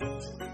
Música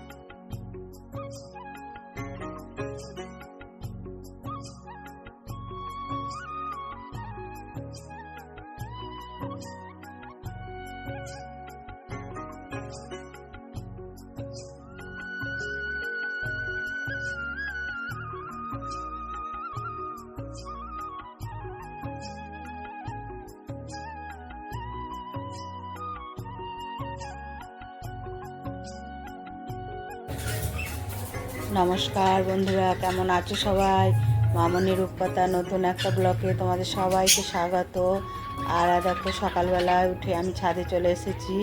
নমস্কার বন্ধুরা, কেমন আছো সবাই? মামনি রূপকথা নতুন একটা ব্লকে তোমাদের সবাইকে স্বাগত। আর দেখো, সকালবেলায় উঠে আমি ছাদে চলে এসেছি।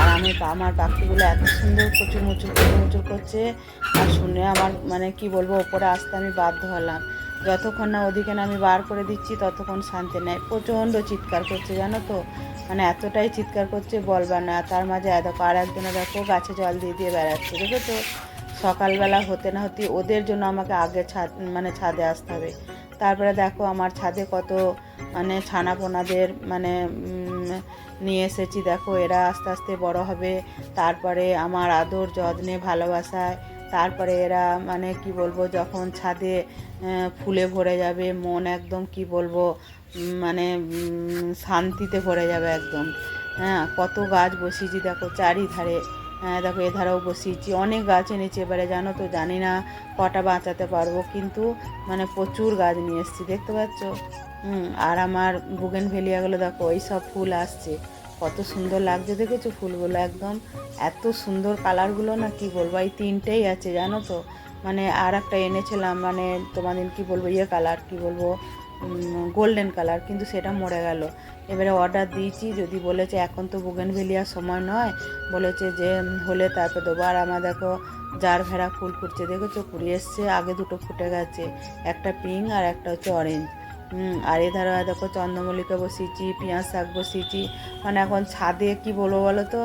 আর আমি আমার পাখিগুলো এত সুন্দর প্রচুর মুচুর মুচুর করছে। আর শুনে আমার মানে কি বলব, ওপরে আসতে আমি বাধ্য হলাম। যতক্ষণ না ওদিকে আমি বার করে দিচ্ছি, ততক্ষণ শান্তি নেই। প্রচণ্ড চিৎকার করছে, জানো তো? মানে এতটাই চিৎকার করছে, বলবার না তার মাঝে দেখো, আর একজনে দেখো, গাছে জল দিয়ে দিয়ে বেড়াচ্ছে, দেখেছ? সকালবেলা হতে না হতে ওদের জন্য আমাকে আগে ছাদ মানে ছাদে আসতে হবে। তারপরে দেখো আমার ছাদে কত মানে ছানাপোনাদের মানে নিয়ে এসেছি। দেখো এরা আস্তে আস্তে বড় হবে। তারপরে আমার আদর যত্নে ভালোবাসায় তারপরে এরা মানে কি বলব, যখন ছাদে ফুলে ভরে যাবে, মন একদম, কি বলব মানে শান্তিতে ভরে যাবে একদম। হ্যাঁ কত গাছ বসিয়েছি দেখো চারিধারে। দেখো এধারেও বসিয়েছি। অনেক গাছ এনেছি এবারে, জানো তো, জানি না কটা বাঁচাতে পারব, কিন্তু মানে প্রচুর গাছ নিয়ে এসেছি, দেখতে পাচ্ছ? হুম, আর আমার বুগেন ভেলিয়াগুলো দেখো ওই সব ফুল আসছে। কত সুন্দর লাগছে, দেখেছ ফুলগুলো একদম? এত সুন্দর কালারগুলো না, কি বলব? এই তিনটেই আছে, জানো তো? মানে আর একটা এনেছিলাম মানে তোমাদের কি বলব ইয়ে কালার কি বলব? গোল্ডেন কালার কিন্তু সেটা মরে গেল। এবারে অর্ডার দিয়েছি, যদি বলেছে এখন তো বুগেনভেলিয়ার সময় নয়, বলেছে যে হলে তারপর দেবো। আর আমার দেখো জার ভেড়া ফুল ফুটছে, দেখেছ? কুড়ি এসছে, আগে দুটো ফুটে গেছে, একটা পিঙ্ক আর একটা হচ্ছে অরেঞ্জ আর এধারে দেখো, চন্দ্রমল্লিকা বসিয়েছি, পেঁয়াজ শাক বসিয়েছি। মানে এখন ছাদে কি বলব বলো তো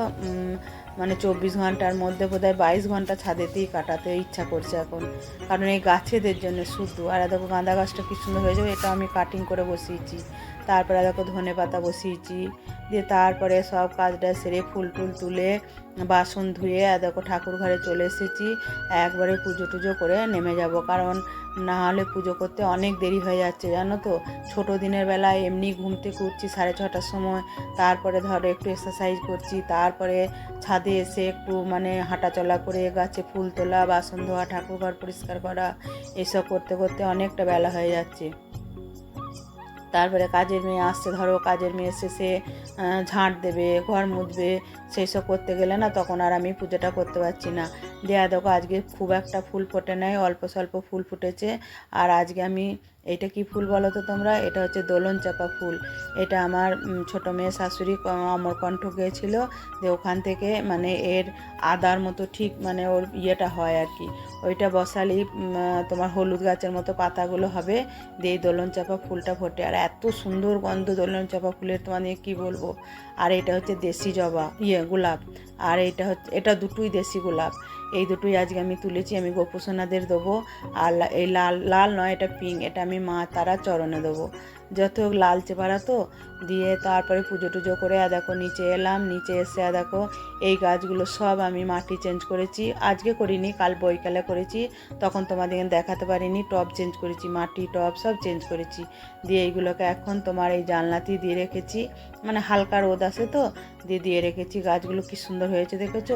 মানে চব্বিশ ঘণ্টার মধ্যে বোধহয় বাইশ ঘণ্টা ছাদেতেই কাটাতে ইচ্ছা করছে এখন। কারণ এই গাছেদের জন্য শুধু আর দেখো, গাঁদা গাছটা কি সুন্দর হয়ে যাবে এটা আমি কাটিং করে বসিয়েছি। তারপরে দেখো ধনে পাতা বসিয়েছি। দিয়ে তারপরে সব কাজটা সেরে ফুল টুল তুলে বাসন ধুয়ে আর দেখো ঠাকুর ঘরে চলে এসেছি। একবারে পুজো টুজো করে নেমে যাব। কারণ না হলে পুজো করতে অনেক দেরি হয়ে যাচ্ছে, জানো তো? ছোটো দিনের বেলায় এমনি ঘুম থেকে সাড়ে ছটার সময়। তারপরে ধরো একটু এক্সারসাইজ করছি। তারপরে ছাদে এসে একটু মানে হাঁটাচলা করে গাছে ফুল তোলা, বাসন ধোয়া, ঠাকুর ঘর পরিষ্কার করা, এসব করতে করতে অনেকটা বেলা হয়ে যাচ্ছে। তারপরে কাজের মেয়ে আসছে ধরো কাজের মেয়ে এসে সে ঝাঁট দেবে ঘর মুছবে সেই সব করতে গেলে না তখন আর আমি পুজোটা করতে পারছি না। দেয়া দেখো আজকে খুব একটা ফুল ফোটে নাই অল্প স্বল্প ফুল ফুটেছে। আর আজকে আমি এটা কি ফুল বলো তো তোমরা? এটা হচ্ছে দোলন চাপা ফুল। এটা আমার ছোট মেয়ে শাশুড়ি অমরকণ্ঠ গিয়েছিল যে ওখান থেকে মানে এর আদার মতো ঠিক মানে ওর ইয়েটা হয় আর কি। ওইটা আহ, তোমার হলুদ গাছের মতো পাতাগুলো হবে দিয়ে দোলন চাপা ফুলটা ফোটে। আর এত সুন্দর গন্ধ দোলন চাপা ফুলের তোমাদের কি বলব? আর এটা হচ্ছে দেশি জবা ইয়ে গোলাপ। আর এটা হচ্ছে এটা দুটোই দেশি গোলাপ। এই দুটোই আজকে আমি তুলেছি, আমি গোপুসোনাদের দেবো। আর এই লাল লাল নয়, এটা পিঙ্ক এটা আমি মা তারা চরণে দেবো। যত হোক লালচে পাড়া তো, দিয়ে তারপরে পুজো টুজো করে দেখো নিচে এলাম, নিচে এসে দেখো এই গাছগুলো সব আমি মাটি চেঞ্জ করেছি। আজকে করিনি, কাল বৈকালে করেছি, তখন তোমাদের দেখাতে পারিনি টব চেঞ্জ করেছি, মাটি টব সব চেঞ্জ করেছি। দিয়ে এইগুলোকে এখন তোমার এই জানলাতেই দিয়ে রেখেছি মানে হালকা রোদ আসে তো, দিয়ে দিয়ে রেখেছি। গাছগুলো কি সুন্দর হয়েছে দেখেছ?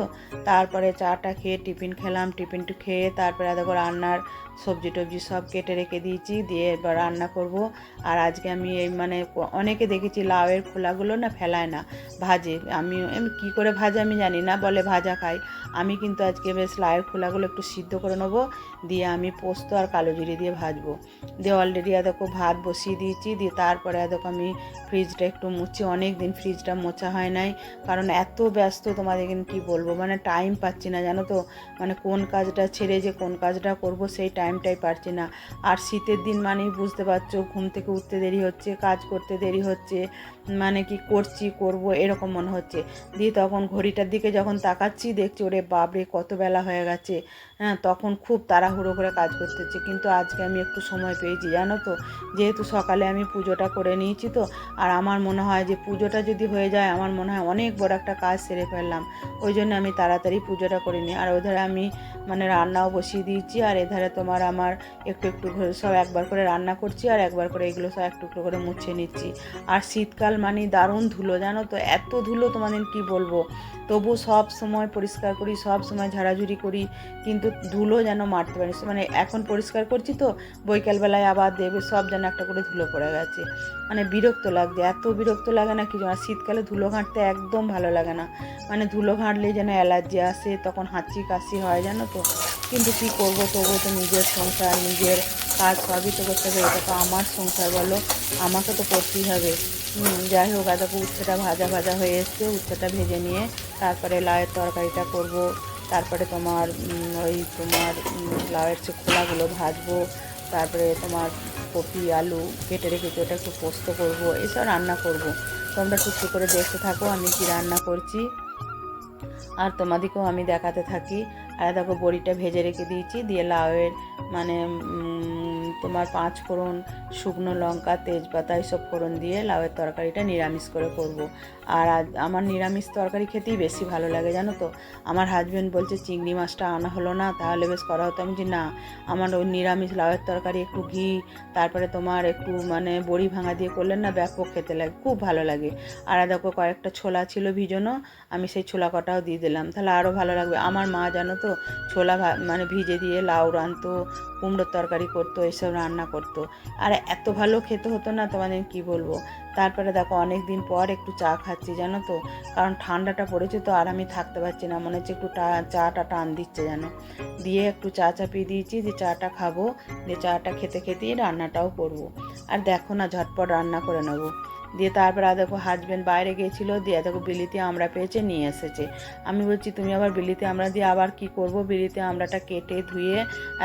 তারপরে চাটা খেয়ে টিফিন খেলাম টিফিনটু খেয়ে তারপরে দেখো রান্নার সবজি টবজি সব কেটে রেখে দিয়েছি, দিয়ে এবার রান্না করব। আর আজকে আমি এই মানে অনেকে দেখেছি লাউয়ের খোলাগুলো না ফেলায় না, ভাজে। আমি আমি কী করে ভাজে আমি জানি না, বলে ভাজা খাই। আমি কিন্তু আজকে বেশ লাউয়ের খোলাগুলো একটু সিদ্ধ করে নেব, দিয়ে আমি পোস্ত আর কালো জিরে দিয়ে ভাজবো। দিয়ে অলরেডি দেখো ভাত বসিয়ে দিয়েছি, দিয়ে তারপরে দেখো আমি ফ্রিজটা একটু মুছি। অনেক দিন ফ্রিজটা মোছা হয় নাই, কারণ এত ব্যস্ত তোমাদের কিন্তু কী বলব? মানে টাইম পাচ্ছি না, জানো তো? মানে কোন কাজটা ছেড়ে যে কোন কাজটা করব, সেই টাইমটাই পারছি না। আর শীতের দিন মানেই বুঝতে পারছ, ঘুম থেকে উঠতে দেরি হচ্ছে, কাজ করতে দেরি হচ্ছে মানে কি করছি, করব, এরকম মনে হচ্ছে। দিয়ে তখন ঘড়িটার দিকে যখন তাকাচ্ছি, দেখছি, ওরে বাপরে, কত বেলা হয়ে গেছে। হ্যাঁ তখন খুব তাড়াহুড়ো করে কাজ করতে হচ্ছে কিন্তু আজকে আমি একটু সময় পেয়েছি, জানো তো? যেহেতু সকালে আমি পুজোটা করে নিয়েছি তো, আর আমার মনে হয় যে পুজোটা যদি হয়ে যায়, আমার মনে হয় অনেক বড় একটা কাজ সেরে ফেললাম। ওই জন্য আমি তাড়াতাড়ি পুজোটা করে নিই। আর ওধারে আমি মানে রান্নাও বসিয়ে দিয়েছি, আর এধারে তোমার আমার একটু একটু করে সব একবার করে রান্না করছি আর একবার করে এগুলো সব একটু একটু করে মুছে নিচ্ছি। আর শীতকাল মানে দারুণ ধুলো, জানো তো? এত ধুলো তোমাদের কি বলব? তবু সব সময় পরিষ্কার করি, সব সময় ঝাড়াঝুড়ি করি, কিন্তু ধুলো যেন মারতে পারি মানে এখন পরিষ্কার করছি তো, বৈকালবেলায় আবার দেবে সব যেন একটা করে ধুলো পড়ে গেছে। মানে বিরক্ত লাগছে, এত বিরক্ত লাগে না কিছু আর শীতকালে ধুলো ঘাঁটতে একদম ভালো লাগে না। মানে ধুলো ঘাঁটলে যেন অ্যালার্জি আসে, তখন হাঁচি কাশি হয়, জানো তো? কিন্তু কী করব? তবুও তো নিজের সংসার, নিজের কাজ সবই তো করতে হবে। এটা তো আমার সংসার, বলো। আমাকে তো করতেই হবে। যাই হোক আর দেখো উচ্ছেটা ভাজা ভাজা হয়ে এসছে। উচ্ছেটা ভেজে নিয়ে তারপরে লাউয়ের তরকারিটা করব। তারপরে তোমার ওই তোমার লাউয়ের যে খোলাগুলো ভাজবো। তারপরে তোমার কপি, আলু কেটে রেখেছি, ওটা একটু পোস্ত করব। এসব রান্না করব। তোমরা টুকটু করে দেখতে থাকো, আমি কি রান্না করছি। আর তোমাদেরকেও আমি দেখাতে থাকি। আর দেখো বড়িটা ভেজে রেখে দিয়েছি দিয়ে লাউয়ের মানে তোমার পাঁচ ফোড়ন শুকনো লঙ্কা, তেজপাতা এইসব ফোড়ন দিয়ে লাউয়ের তরকারিটা নিরামিষ করে করব। আর আমার নিরামিষ তরকারি খেতেই বেশি ভালো লাগে, জানো তো? আমার হাজব্যান্ড বলছে, চিংড়ি মাছটা আনা হলো না, তাহলে বেশ করা হতো। আমি যে না, আমার ওই নিরামিষ লাউয়ের তরকারি একটু ঘি, তারপরে তোমার একটু মানে বড়ি ভাঙা দিয়ে করলেন না ব্যাপক খেতে লাগে, খুব ভালো লাগে। আর দেখো, কয়েকটা ছোলা ছিল ভিজনো, আমি সেই ছোলা কটাও দিয়ে দিলাম, তাহলে আরও ভালো লাগবে। আমার মা, জানো তো, ছোলা মানে ভিজে দিয়ে লাউ রানতো কুমড়োর তরকারি করতো, এসব রান্না করতো। আর এত ভালো খেতে হতো না তোমাদের কি বলব? তারপরে দেখো অনেক দিন পর একটু চা খাচ্ছি, জানো তো? কারণ ঠান্ডাটা পড়েছে তো আর আমি থাকতে পারছি না, মনে হচ্ছে একটু চাটা টান দিচ্ছে যেন দিয়ে একটু চা চাপিয়ে দিয়েছি, যে চাটা খাব দিয়ে চাটা খেতে খেতেই রান্নাটাও করব। আর দেখো না, ঝটপট রান্না করে নেব। দিয়ে তারপর দেখো হাজব্যান্ড বাইরে গিয়েছিল, দিয়ে দেখো বিলিতে আমরা পেয়েছে, নিয়ে এসেছে। আমি বলছি, তুমি আবার বিলিতে আমরা দিয়ে আবার কি করব? বিলিতে আমরাটা কেটে ধুয়ে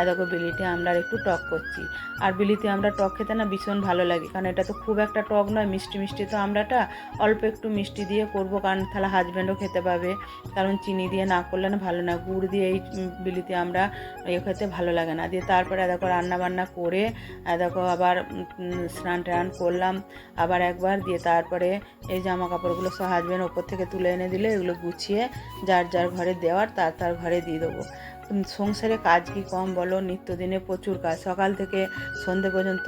দেখো বিলিতে আমরা একটু টক করছি। আর বিলিতে আমরা টক খেতে না ভীষণ ভালো লাগে, কারণ এটা তো খুব একটা টক নয়, মিষ্টি মিষ্টি তো আমরাটা অল্প একটু মিষ্টি দিয়ে করব, কারণ তাহলে হাজব্যান্ডও খেতে পাবে। কারণ চিনি দিয়ে না করলে না ভালো না, গুড় দিয়ে এই বিলিতে আমরা এ খেতে ভালো লাগে না। দিয়ে তারপরে দেখো রান্না বান্না করে দেখো আবার স্নান টান করলাম। আবার একবার দিয়ে তারপরে এই জামা কাপড়গুলো সব হাজব্যান্ড ওপর থেকে তুলে এনে দিলে, এগুলো গুছিয়ে যার যার ঘরে দেওয়ার তার তার ঘরে দিয়ে দেবো। সংসারে কাজ কি কম বলো? নিত্যদিনে প্রচুর কাজ। সকাল থেকে সন্ধে পর্যন্ত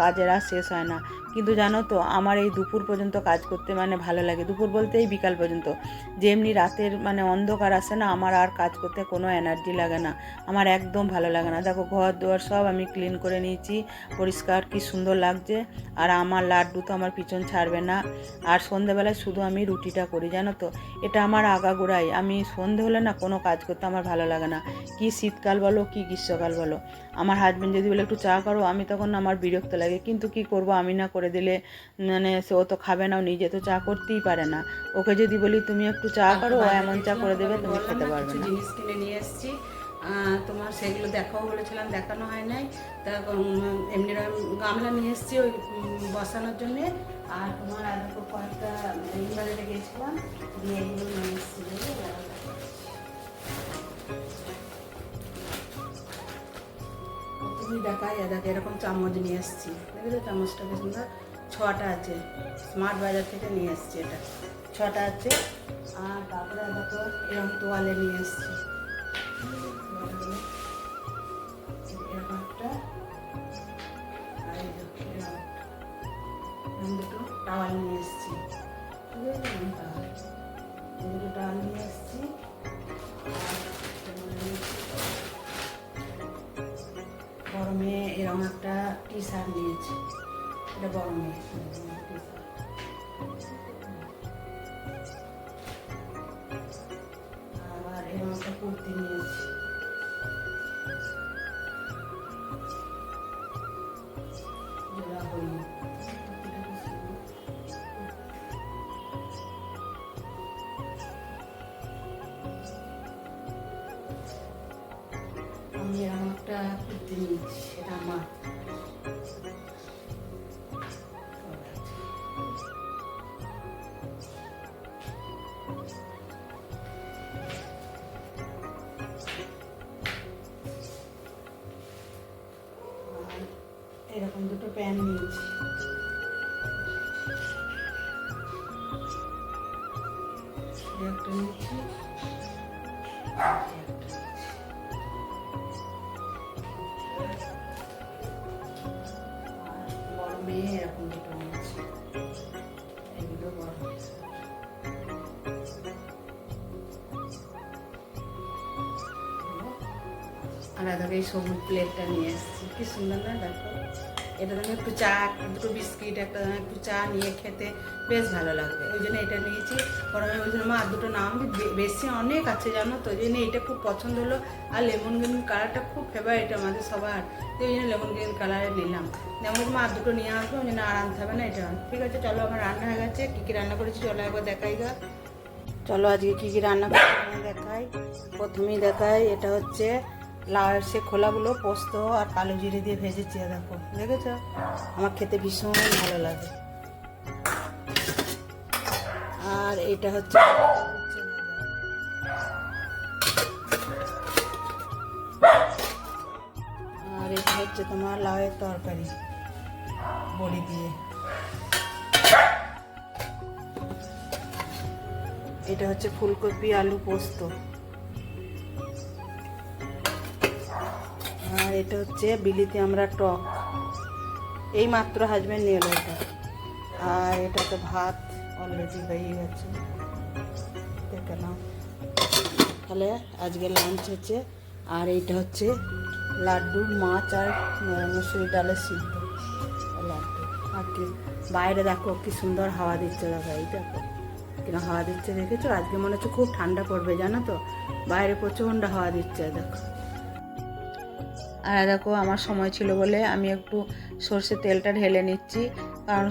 কাজের আর শেষ হয় না। কিন্তু জানো তো, আমার এই দুপুর পর্যন্ত কাজ করতে মানে ভালো লাগে। দুপুর বলতে এই বিকাল পর্যন্ত। যেমনি রাতের মানে অন্ধকার আসে না, আমার আর কাজ করতে কোনো এনার্জি লাগে না। আমার একদম ভালো লাগে না। দেখো ঘর দুয়ার সব আমি ক্লিন করে নিয়েছি। পরিষ্কার, কি সুন্দর লাগছে। আর আমার লাড্ডু তো আমার পিছন ছাড়বে না। আর সন্ধেবেলায় শুধু আমি রুটিটা করি, জানো তো। এটা আমার আগাগোড়াই। আমি সন্ধে হলে না কোনো কাজ করতে আমার ভালো লাগে না। কি শীতকাল বলো, কি গ্রীষ্মকাল বলো। আমার হাজব্যান্ড যদি বলে, একটু চা করো, আমি তখন আমার বিরক্ত লাগে। কিন্তু কি করব, আমি না করে দিলে মানে সে ও তো খাবে না ও নিজে তো চা করতেই পারে না। ওকে যদি বলি তুমি একটু চা করো ও এমন চা করে দেবে তুমি খেতে পারবে না। জিনিস কিনে নিয়ে এসেছি। তোমার সেগুলো দেখাও বলেছিলাম দেখানো হয় নাই। তা এমনি গামলা নিয়ে এসেছি ওই বসানোর জন্যে। আর তোমার আর কয়েকটা গেছিলাম দিয়ে এগুলো নিয়ে এসেছি তুমি দেখাই দেখ এরকম চামচ নিয়ে এসেছি। দেখেছ চামচটা সুন্দর ছটা আছে স্মার্ট বাজার থেকে নিয়ে এসেছি এটা। ছটা আছে, আর তারপরে দেখো এরকম তোয়ালে নিয়ে এসেছি। টাওয়াল নিয়ে এসেছি। টাওয়াল নিয়ে এসেছি। একটা টি শার্ট নিয়েছে এটা বড় মেয়ে। আবার এরকম একটা কুর্তি নিয়েছি। আমি এরকম একটা জিনিস সেটা আমার। এরকম দুটো প্যান্ট নিয়েছি। একটা নিয়েছি এই সবুজ প্লেটটা নিয়ে এসেছি। কি সুন্দর না দেখো? এটা তুমি একটু চা, দুটো বিস্কিট, একটা একটু চা নিয়ে খেতে বেশ ভালো লাগবে। ওই জন্য এটা নিয়েছি। গরমে ওই জন্য আর দুটো নাম বেশি অনেক আছে জানো তো? ওই জন্য এটা খুব পছন্দ হলো। আর লেমন গ্রিন কালারটা খুব ফেভারিট আমাদের সবার। তো ওই জন্য লেমন গ্রিন কালারে নিলাম। যেমন মা আর দুটো নিয়ে আসব, ওই জন্য আর আনতে হবে না, এটা ঠিক আছে, চলো আমার রান্না হয়ে গেছে। কী কী রান্না করেছি চলো একবার দেখাই গা। চলো আজকে কী কী রান্না করছি দেখাই। প্রথমেই দেখাই, এটা হচ্ছে লাউ, সে খোলাগুলো পোস্ত আর কালো জিরে দিয়ে ভেজেছি দেখো। দেখেছ? আমার খেতে ভীষণ ভালো লাগে। আর এটা হচ্ছে আর এটা হচ্ছে তোমার লাউয়ের তরকারি, বড়ি দিয়ে। এটা হচ্ছে ফুলকপি, আলু, পোস্ত। আর এটা হচ্ছে বিলিতে আমরা টক। এই মাত্র হাজব্যান্ড নিয়ে এলো এটা। আর এটা তো ভাত অলরেডি হয়ে গেছে। তাহলে আজকে লাঞ্চ হচ্ছে। আর এইটা হচ্ছে লাড্ডু, মাছ আর মুসুরি ডালের সিদ্ধ। লাড্ডু। আর কি। বাইরে দেখো কি সুন্দর হাওয়া দিচ্ছে দেখো এই দেখো। হাওয়া দিচ্ছে দেখেছ? আজকে মনে হচ্ছে খুব ঠান্ডা পড়বে, জানো তো? বাইরে প্রচণ্ড হাওয়া দিচ্ছে, দেখো। আর দেখো আমার সময় ছিল বলে আমি একটু সর্ষের তেলটা ঢেলে নিচ্ছি। কারণ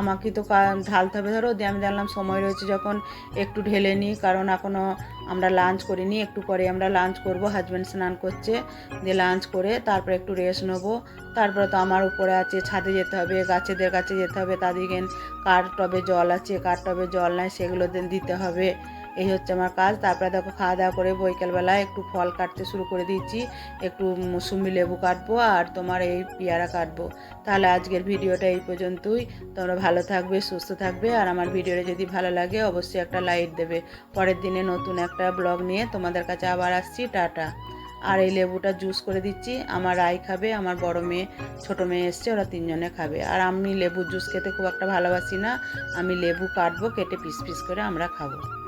আমাকে তো ঢালতে হবে। ধরো দিয়ে আমি জানলাম সময় রয়েছে যখন একটু ঢেলে নিই। কারণ এখনও আমরা লাঞ্চ করিনি। একটু পরে আমরা লাঞ্চ করব। হাজব্যান্ড স্নান করছে। দিয়ে লাঞ্চ করে তারপরে একটু রেস্ট নেব। তারপরে তো আমার উপরে আছে ছাদে যেতে হবে। গাছেদের কাছে যেতে হবে। তাদেরকে কার টবে জল আছে, কার টবে জল নাই, সেগুলো দিতে হবে। এই হচ্ছে আমার কাজ। তারপরে দেখো খাওয়া দাওয়া করে বৈকালবেলা একটু ফল কাটতে শুরু করে দিচ্ছি। একটু মুসুম্বি লেবু কাটবো আর তোমার এই পেয়ারা কাটবো। তাহলে আজকের ভিডিওটা এই পর্যন্তই। তোমরা ভালো থাকবে, সুস্থ থাকবে আর আমার ভিডিওটা যদি ভালো লাগে অবশ্যই একটা লাইক দেবে। পরের দিনে নতুন একটা ব্লগ নিয়ে তোমাদের কাছে আবার আসছি। টাটা। আর এই লেবুটা জুস করে দিচ্ছি। আমার রাই খাবে, আমার বড় মেয়ে, ছোটো মেয়ে এসছে, ওরা তিনজনে খাবে। আর আমি লেবুর জুস খেতে খুব একটা ভালোবাসি না। আমি লেবু কাটবো, কেটে পিস পিস করে আমরা খাব।